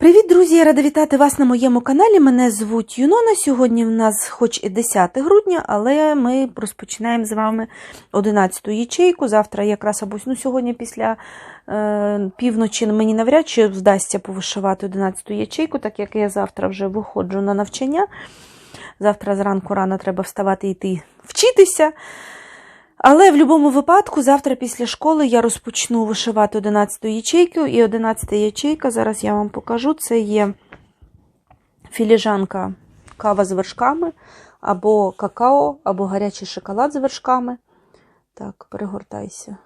Привіт, друзі! Я рада вітати вас на моєму каналі. Мене звуть Юнона. Сьогодні в нас хоч і 10 грудня, але ми розпочинаємо з вами 11-ту ячейку. Завтра якраз або ну, сьогодні після е, півночі мені навряд чи вдасться повишивати 11-ту ячейку, так як я завтра вже виходжу на навчання. Завтра зранку рано треба вставати і йти вчитися. Але в будь-якому випадку, завтра після школи я розпочну вишивати 11 ячейку. І 11 ячейка, зараз я вам покажу, це є філіжанка кава з вершками, або какао, або гарячий шоколад з вершками. Так, перегортайся.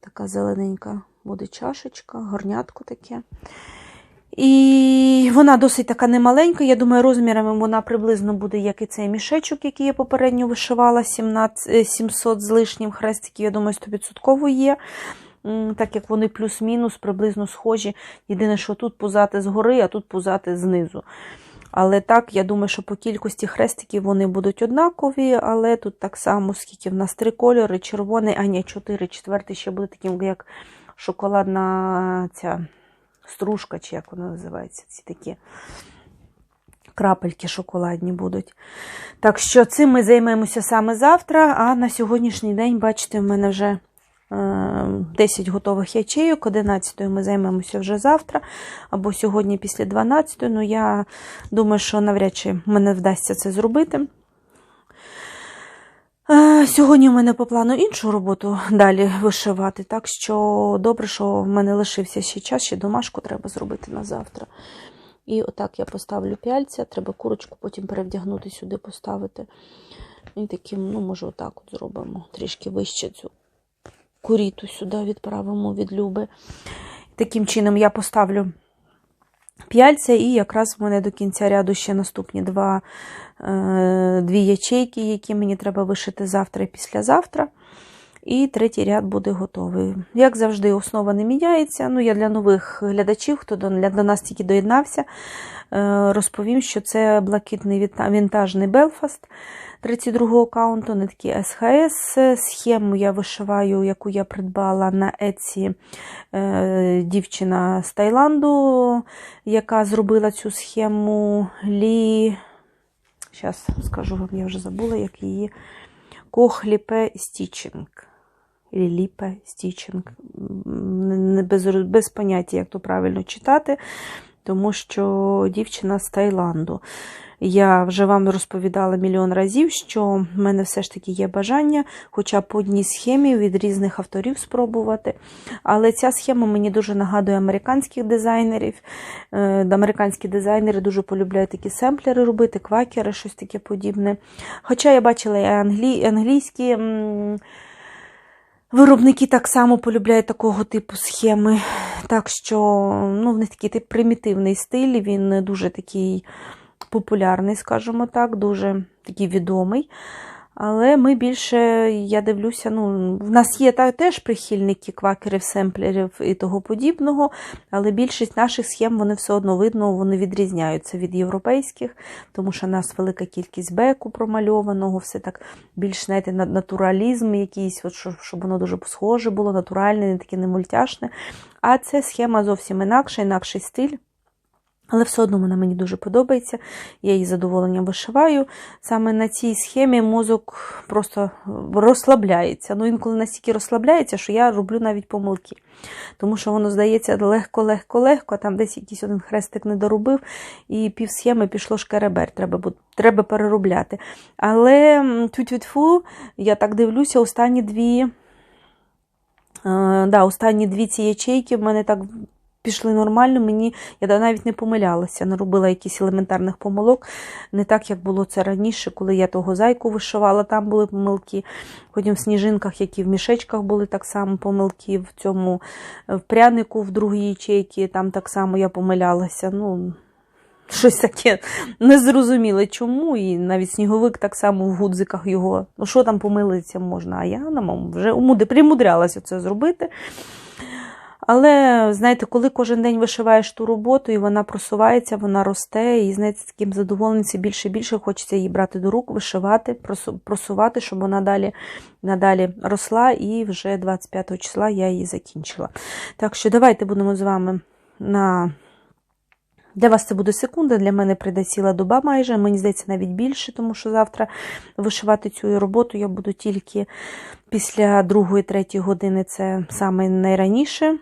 Така зелененька буде чашечка, горнятко таке. І вона досить така немаленька. Я думаю, розмірами вона приблизно буде, як і цей мішечок, який я попередньо вишивала, 17, 700 з лишнім хрестиків, я думаю, 100% є. Так як вони плюс-мінус приблизно схожі. Єдине, що тут пузати згори, а тут пузати знизу. Але так, я думаю, що по кількості хрестиків вони будуть однакові, але тут так само, скільки в нас три кольори: червоний, а ні, чотири, четвертий ще буде таким, як шоколадна ця стружка, чи як вона називається, ці такі крапельки шоколадні будуть. Так що цим ми займемося саме завтра, а на сьогоднішній день, бачите, в мене вже 10 готових ячейок, 11 ми займемося вже завтра, або сьогодні після 12. Ну, я думаю, що навряд чи мене вдасться це зробити. Сьогодні у мене по плану іншу роботу далі вишивати, так що добре, що в мене лишився ще час, ще домашку треба зробити на завтра. І отак я поставлю пяльця, треба курочку потім перевдягнути сюди, поставити. І таким, ну, може, отак от зробимо. Трішки вище цю куріту сюди відправимо від люби. Таким чином я поставлю п'яльця, і якраз в мене до кінця ряду ще наступні два, е, дві ячейки, які мені треба вишити завтра і післязавтра. І третій ряд буде готовий. Як завжди, основа не міняється. Ну, Я для нових глядачів, хто до, нас тільки доєднався, е, розповім, що це блакитний вінтажний Белфаст 32-го аккаунту, не такий СХС. Схему я вишиваю, яку я придбала на Еці дівчина з Таїланду, яка зробила цю схему Лі. Зараз скажу вам, я вже забула, як її Кохліпе Стічинг. Ліпе Стічинг. Без, без поняття, як то правильно читати, тому що дівчина з Таїланду. Я вже вам розповідала мільйон разів, що в мене все ж таки є бажання, хоча б по одній схемі від різних авторів спробувати. Але ця схема мені дуже нагадує американських дизайнерів. Американські дизайнери дуже полюбляють такі семплери робити, квакери, щось таке подібне. Хоча я бачила і англі... англійські. Виробники так само полюбляють такого типу схеми. Так що, ну, в них такий тип примітивний стиль, він дуже такий популярний, скажімо так, дуже такий відомий. Але ми більше, я дивлюся, ну, в нас є теж прихильники квакерів, семплерів і того подібного, але більшість наших схем вони все одно видно, вони відрізняються від європейських, тому що в нас велика кількість беку промальованого, все так більш знаєте, натуралізм якийсь, от, щоб воно дуже схоже було, натуральне, не таке не мультяшне. А це схема зовсім інакша, інакший стиль. Але все одно вона мені дуже подобається, я її задоволенням вишиваю. Саме на цій схемі мозок просто розслабляється. Ну, інколи настільки розслабляється, що я роблю навіть помилки. Тому що воно здається легко-легко-легко, а там десь якийсь один хрестик не доробив, і пів схеми пішло шкеребер, треба треба переробляти. Але тю-тю-тьфу, я так дивлюся, останні дві. Да, Останні дві ці ячейки в мене так пішли нормально, мені я навіть не помилялася, не робила якісь елементарних помилок, не так, як було це раніше, коли я того зайку вишивала, там були помилки. Потім в сніжинках, які в мішечках були так само помилки, в цьому в прянику, в другій ячейці, там так само я помилялася. ну... Щось таке незрозуміле чому, і навіть сніговик так само в гудзиках його. Ну, що там помилитися можна? А я на вже примудрялася це зробити. Але, знаєте, коли кожен день вишиваєш ту роботу, і вона просувається, вона росте, і знаєте, таким задоволенням більше і більше хочеться її брати до рук, вишивати, просувати, щоб вона далі надалі росла, і вже 25 числа я її закінчила. Так що давайте будемо з вами на Для вас це буде секунда, для мене прийде ціла доба майже, мені здається, навіть більше, тому що завтра вишивати цю роботу я буду тільки після другої, третьої години, це саме найраніше.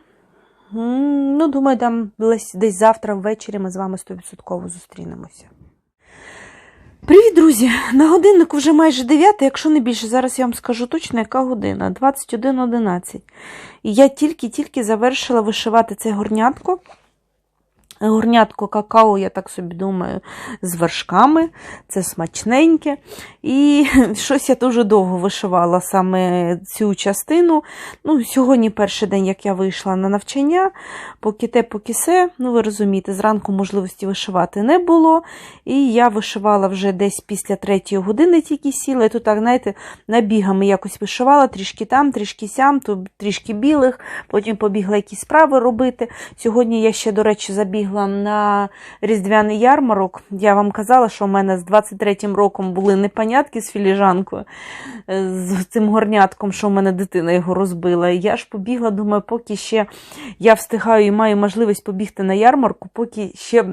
Ну, думаю, там десь завтра ввечері ми з вами 100% зустрінемося. Привіт, друзі! На годиннику вже майже 9, якщо не більше. Зараз я вам скажу точно, яка година. 21.11. І я тільки-тільки завершила вишивати це горнятко. Горнятко какао, я так собі думаю, з вершками. Це смачненьке. І щось я дуже довго вишивала саме цю частину. Ну, Сьогодні перший день, як я вийшла на навчання, поки те, поки се, ну ви розумієте, зранку можливості вишивати не було. І я вишивала вже десь після третьої години тільки сіла. І тут, так, знаєте, набігами якось вишивала, трішки там, трішки сям, трішки білих, потім побігла якісь справи робити. Сьогодні я ще, до речі, забігла на різдвяний ярмарок. Я вам казала, що в мене з 23-м роком були непонятки з філіжанкою, е, з цим горнятком, що в мене дитина його розбила. І я ж побігла, думаю, поки ще я встигаю і маю можливість побігти на ярмарку, поки ще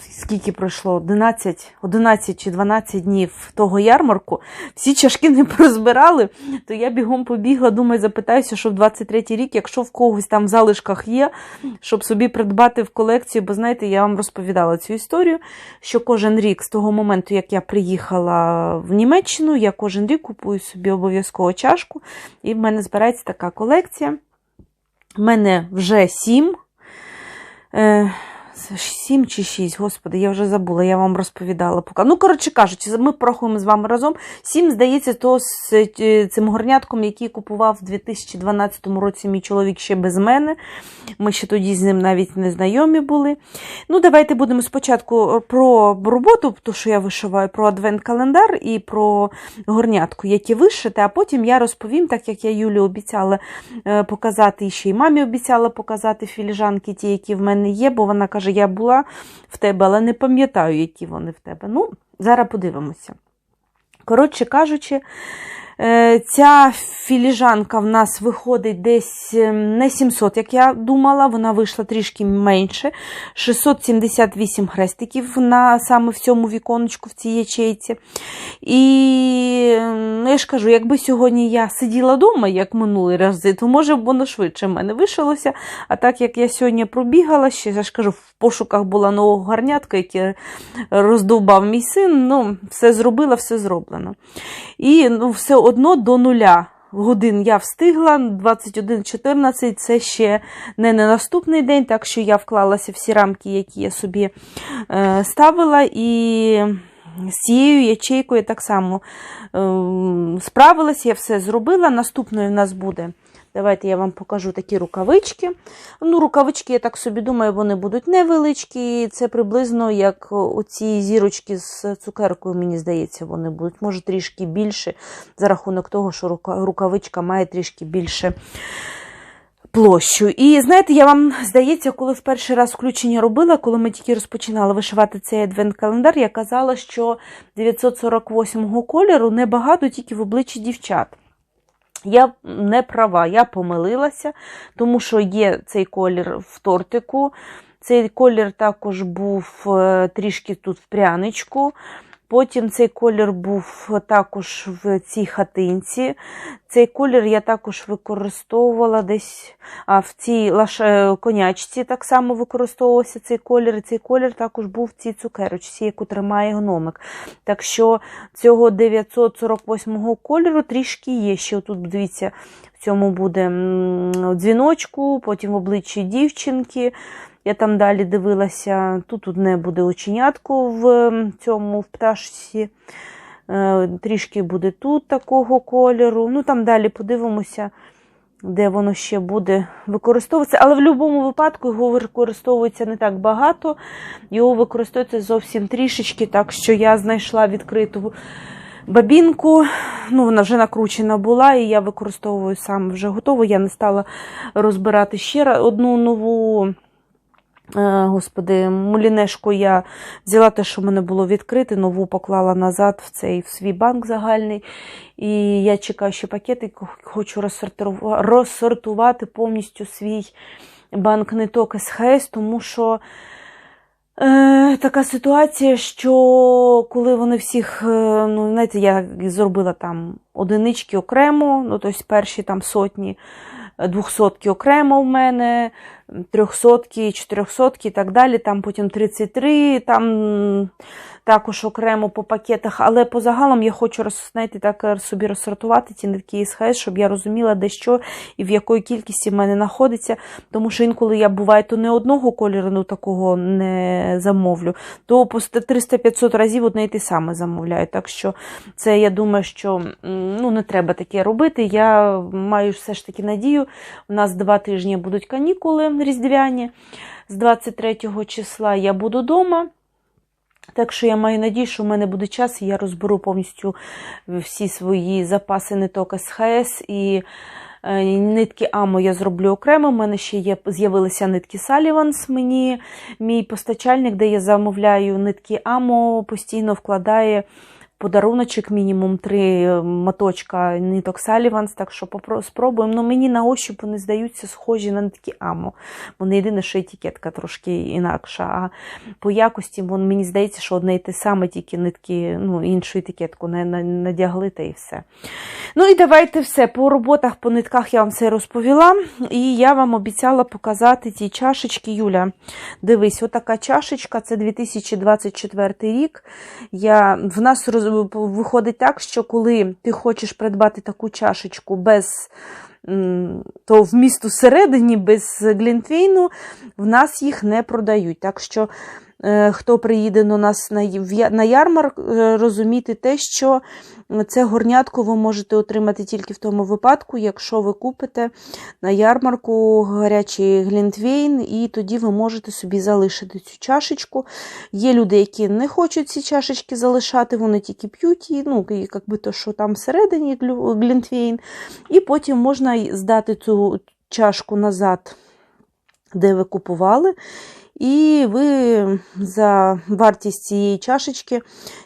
скільки пройшло 11, 11 чи 12 днів того ярмарку, всі чашки не порозбирали, то я бігом побігла, думаю, запитаюся, що в 23-й рік, якщо в когось там в залишках є, щоб собі придбати в колекцію, бо знаєте, я вам розповідала цю історію, що кожен рік з того моменту, як я приїхала в Німеччину, я кожен рік купую собі обов'язково чашку, і в мене збирається така колекція. У мене вже сім. Е, Сім чи шість, господи, я вже забула, я вам розповідала. Поки. Ну, коротше кажучи, ми порахуємо з вами разом. Сім, здається, то з е, цим горнятком, який купував в 2012 році мій чоловік ще без мене. Ми ще тоді з ним навіть не знайомі були. Ну, давайте будемо спочатку про роботу, то, що я вишиваю, про адвент-календар і про горнятку, які вишити, а потім я розповім, так як я Юлі обіцяла е, показати, і ще й мамі обіцяла показати філіжанки, ті, які в мене є, бо вона каже, я була в тебе, але не пам'ятаю, які вони в тебе. Ну, зараз подивимося. Коротше кажучи, ця філіжанка в нас виходить десь не 700, як я думала, вона вийшла трішки менше. 678 хрестиків на саме в цьому віконечку, в цій ячейці. І я ж кажу, якби сьогодні я сиділа вдома, як минулий рази, то може б воно швидше в мене вишилося. А так як я сьогодні пробігала, ще я ж кажу, в пошуках була нового гарнятка, який роздовбав мій син, ну, все зробила, все зроблено. І ну, все одно до 0 Годин я встигла, 21.14 це ще не на наступний день, так що я вклалася всі рамки, які я собі е, ставила, і з цією ячейкою так само е, справилася, я все зробила. Наступною в нас буде. Давайте я вам покажу такі рукавички. Ну, Рукавички, я так собі думаю, вони будуть невеличкі. Це приблизно як оці зірочки з цукеркою, мені здається, вони будуть. Може, трішки більше, за рахунок того, що рукавичка має трішки більше площу. І знаєте, я вам здається, коли в перший раз включення робила, коли ми тільки розпочинали вишивати цей адвент-календар, я казала, що 948-го кольору небагато тільки в обличчі дівчат. Я не права, я помилилася, тому що є цей колір в тортику. Цей колір також був е, трішки тут в пряничку. Потім цей колір був також в цій хатинці. Цей колір я також використовувала десь а в цій лаше, конячці так само використовувався цей колір. І цей колір також був в цій цукерочці, яку тримає гномик. Так що цього 948 кольору трішки є. Ще тут, дивіться, в цьому буде дзвіночку, потім в обличчі дівчинки. Я там далі дивилася, тут одне буде оченятко в цьому в пташці. Е, трішки буде тут такого кольору. Ну, там далі подивимося, де воно ще буде використовуватися. Але в будь-якому випадку його використовується не так багато, його використовується зовсім трішечки, так що я знайшла відкриту бабінку. Ну, Вона вже накручена була, і я використовую саме вже готову. Я не стала розбирати ще одну нову. Е, господи, мулінешку я взяла те, що в мене було відкрите, нову поклала назад в цей в свій банк загальний. І я чекаю ще пакети, хочу розсортувати повністю свій банк ниток СХС, тому що Е, така ситуація, що коли вони всіх, е, ну, знаєте, я зробила там одинички окремо, ну, тобто перші там сотні, е, двохсотки окремо в мене, трьохсотки, чотирьохсотки і так далі, там потім 33, там також окремо по пакетах, але по загалом я хочу знаєте, так е, собі розсортувати ті нитки із ХС, щоб я розуміла, де що і в якої кількості в мене знаходиться, тому що інколи я буває, то не одного кольору ну, такого не замовлю, то по 300-500 разів одне і те саме замовляю. Так що це я думаю, що ну, не треба таке робити. Я маю все ж таки надію. У нас два тижні будуть канікули різдвяні. З 23 числа я буду вдома. Так що я маю надію, що в мене буде час, і я розберу повністю всі свої запаси ниток СХС і е, нитки Амо я зроблю окремо. У мене ще є з'явилися нитки Саліванс. Мені мій постачальник, де я замовляю нитки Амо, постійно вкладає подаруночок мінімум три моточка ниток Саліванс, так що спробуємо. Ну, мені на ощуп вони здаються схожі на нитки Амо. Вони єдине, що етикетка трошки інакша. А по якості вон, мені здається, що одне і те саме, тільки нитки, ну, іншу етикетку не надягли та і все. Ну і давайте все. По роботах, по нитках я вам все розповіла. І я вам обіцяла показати ті чашечки. Юля, дивись, отака чашечка, це 2024 рік. Я, в нас роз, виходить так, що коли ти хочеш придбати таку чашечку без то в місту всередині, без глінтвейну, в нас їх не продають. Так що хто приїде до нас на, ярмарк, е, розумійте те, що це горнятко ви можете отримати тільки в тому випадку, якщо ви купите на ярмарку гарячий глінтвейн, і тоді ви можете собі залишити цю чашечку. Є люди, які не хочуть ці чашечки залишати, вони тільки п'ють її, ну, і як би то, що там всередині глінтвейн, і потім можна здати цю чашку назад, де ви купували. І ви за вартість цієї чашечки,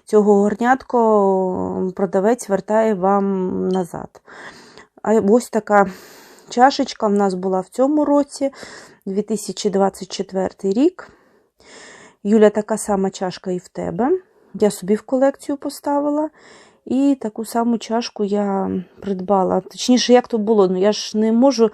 цього горнятко, продавець вертає вам назад. А ось така чашечка в нас була в цьому році, 2024 рік. Юля, така сама чашка і в тебе. Я собі в колекцію поставила. І таку саму чашку я придбала. Точніше, як то було, ну я ж не можу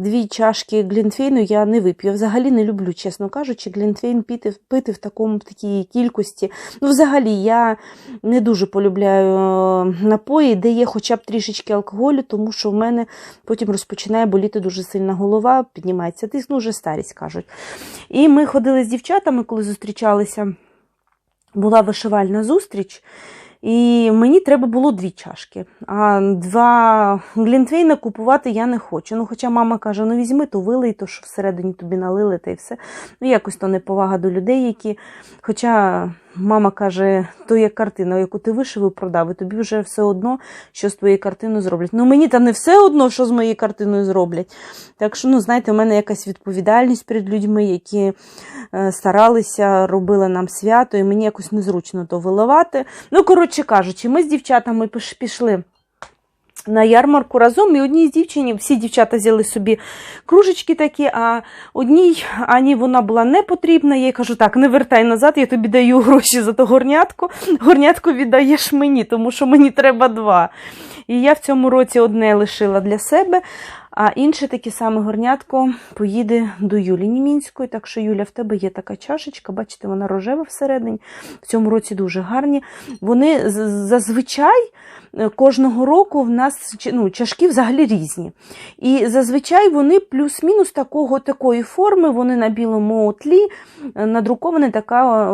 дві чашки глінтвейну я не вип'ю. Взагалі не люблю, чесно кажучи, глінтвейн пити, пити в такому в такій кількості. Ну, взагалі, я не дуже полюбляю е, напої, де є хоча б трішечки алкоголю, тому що в мене потім розпочинає боліти дуже сильна голова, піднімається тиск, ну вже старість кажуть. І ми ходили з дівчатами, коли зустрічалися. Була вишивальна зустріч, і мені треба було дві чашки. А два глінтвейна купувати я не хочу. Ну, хоча мама каже: ну візьми, то вилий, то що всередині тобі налили, та й все. Ну, якось то неповага до людей, які. Хоча мама каже, то є картина, яку ти вишив і продав, і тобі вже все одно, що з твоєю картиною зроблять. Ну, мені там не все одно, що з моєю картиною зроблять. Так що, ну, знаєте, у мене якась відповідальність перед людьми, які е, старалися, робили нам свято, і мені якось незручно то виливати. Ну, коротше кажучи, ми з дівчатами піш- пішли. На ярмарку разом, і одній з дівчині, всі дівчата взяли собі кружечки такі, а одній Ані вона була не потрібна. Я їй кажу, так, не вертай назад, я тобі даю гроші за то горнятку. Горнятку віддаєш мені, тому що мені треба два. І я в цьому році одне лишила для себе, а інше таке саме горнятко поїде до Юлі Німінської. Так що, Юля, в тебе є така чашечка, бачите, вона рожева всередині. В цьому році дуже гарні. Вони зазвичай е, кожного року в нас ну, чашки взагалі різні. І зазвичай вони плюс-мінус такого, такої форми, вони на білому тлі е, надрукований така,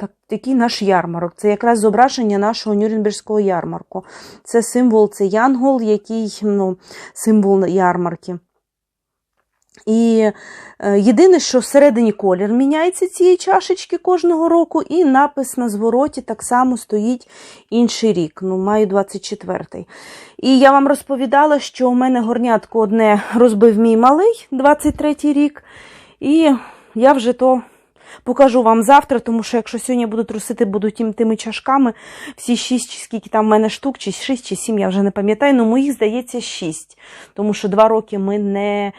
так, такий наш ярмарок. Це якраз зображення нашого Нюрнберзького ярмарку. Це символ, це янгол, який ну, символ ярмарки. І е, єдине, що всередині колір міняється цієї чашечки кожного року, і напис на звороті так само стоїть інший рік, ну, маю 24-й. І я вам розповідала, що у мене горнятко одне розбив мій малий 23-й рік, і я вже то покажу вам завтра, тому що якщо сьогодні буду трусити буду тим, тими чашками, всі шість, чи скільки там в мене штук, чи шість, чи сім, я вже не пам'ятаю, але моїх, здається, шість. Тому що два роки ми не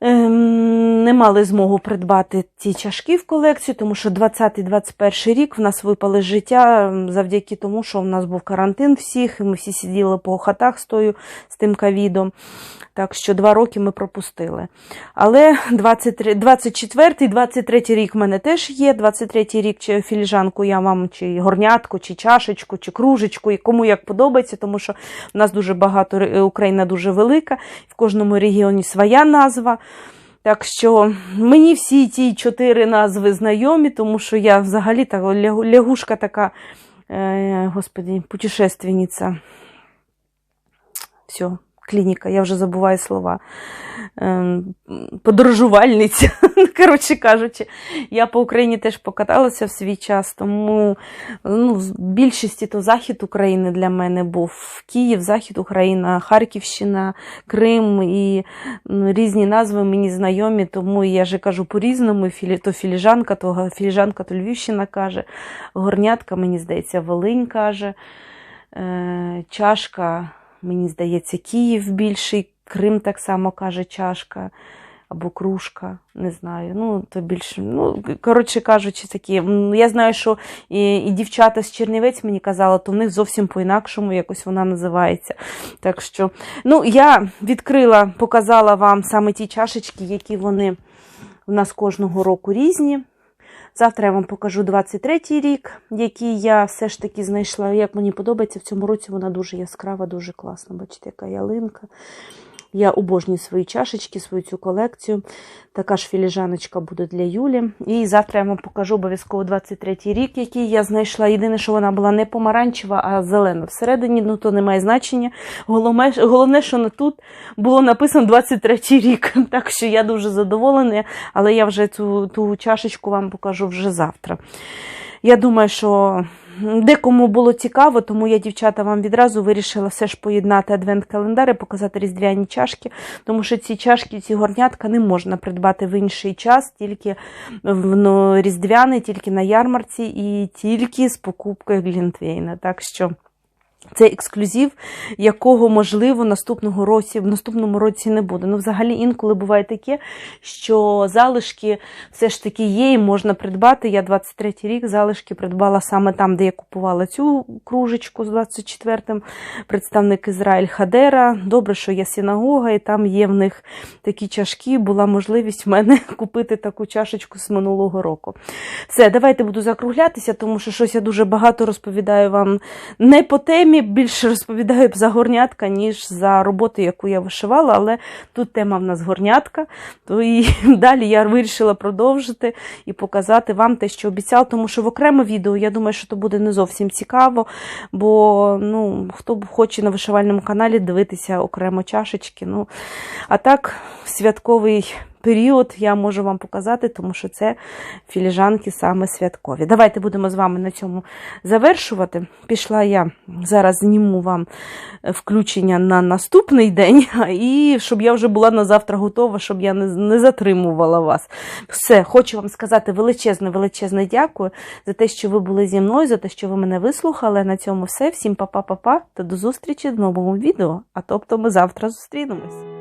ем, не мали змогу придбати ці чашки в колекцію, тому що 20-21 рік в нас випали життя ем, завдяки тому, що в нас був карантин всіх, і ми всі сиділи по хатах з, тою, з тим ковідом. Так що два роки ми пропустили. Але 23, 24 23 рік в мене теж є. 23 рік чи філіжанку я вам, чи горнятку, чи чашечку, чи кружечку, і кому як подобається, тому що в нас дуже багато, Україна дуже велика, в кожному регіоні своя назва. Так що мені всі ті чотири назви знайомі, тому що я взагалі так, лягушка така, е, господи, путешественниця. Все, клініка, я вже забуваю слова. Ем, Подорожувальниця, коротше кажучи. Я по Україні теж покаталася в свій час, тому ну, в більшості то захід України для мене був. Київ, Захід Україна, Харківщина, Крим і ну, різні назви мені знайомі, тому я же кажу по-різному. То філіжанка, то філіжанка, то Львівщина каже, горнятка, мені здається, Волинь каже, е, чашка, мені здається, Київ більший, Крим так само каже чашка. Або кружка, не знаю. Ну, то більше, ну, коротше кажучи, такі. Я знаю, що і, і дівчата з Чернівець мені казали, то в них зовсім по-інакшому якось вона називається. Так що, ну, я відкрила, показала вам саме ті чашечки, які вони у нас кожного року різні. Завтра я вам покажу 23-й рік, який я все ж таки знайшла. Як мені подобається, в цьому році вона дуже яскрава, дуже класна. Бачите, яка ялинка. Я обожнюю свої чашечки, свою цю колекцію. Така ж філіжаночка буде для Юлі. І завтра я вам покажу обов'язково 23-й рік, який я знайшла. Єдине, що вона була не помаранчева, а зелена всередині. Ну, то не має значення. Головне, що тут було написано 23-й рік. Так що я дуже задоволена, але я вже цю ту чашечку вам покажу вже завтра. Я думаю, що декому було цікаво, тому я, дівчата, вам відразу вирішила все ж поєднати адвент-календар і показати різдвяні чашки, тому що ці чашки, ці горнятка не можна придбати в інший час, тільки в ну, різдвяний, тільки на ярмарці і тільки з покупкою Глінтвейна. Так що. Це ексклюзив, якого, можливо, наступного році, в наступному році не буде. Ну, взагалі, інколи буває таке, що залишки все ж таки є і можна придбати. Я 23-й рік залишки придбала саме там, де я купувала цю кружечку з 24-м, представник Ізраїль Хадера. Добре, що є синагога, і там є в них такі чашки. Була можливість в мене купити таку чашечку з минулого року. Все, давайте буду закруглятися, тому що щось я дуже багато розповідаю вам не по темі, більше розповідаю за горнятка, ніж за роботу, яку я вишивала, але тут тема в нас горнятка. То і далі я вирішила продовжити і показати вам те, що обіцяла, тому що в окреме відео, я думаю, що то буде не зовсім цікаво, бо ну, хто хоче на вишивальному каналі дивитися окремо чашечки. Ну, а так, святковий період я можу вам показати, тому що це філіжанки саме святкові. Давайте будемо з вами на цьому завершувати. Пішла я зараз зніму вам включення на наступний день, і щоб я вже була на завтра готова, щоб я не, затримувала вас. Все, хочу вам сказати величезне, величезне дякую за те, що ви були зі мною, за те, що ви мене вислухали. На цьому все. Всім па-па-па-па та до зустрічі в новому відео. А тобто ми завтра зустрінемось.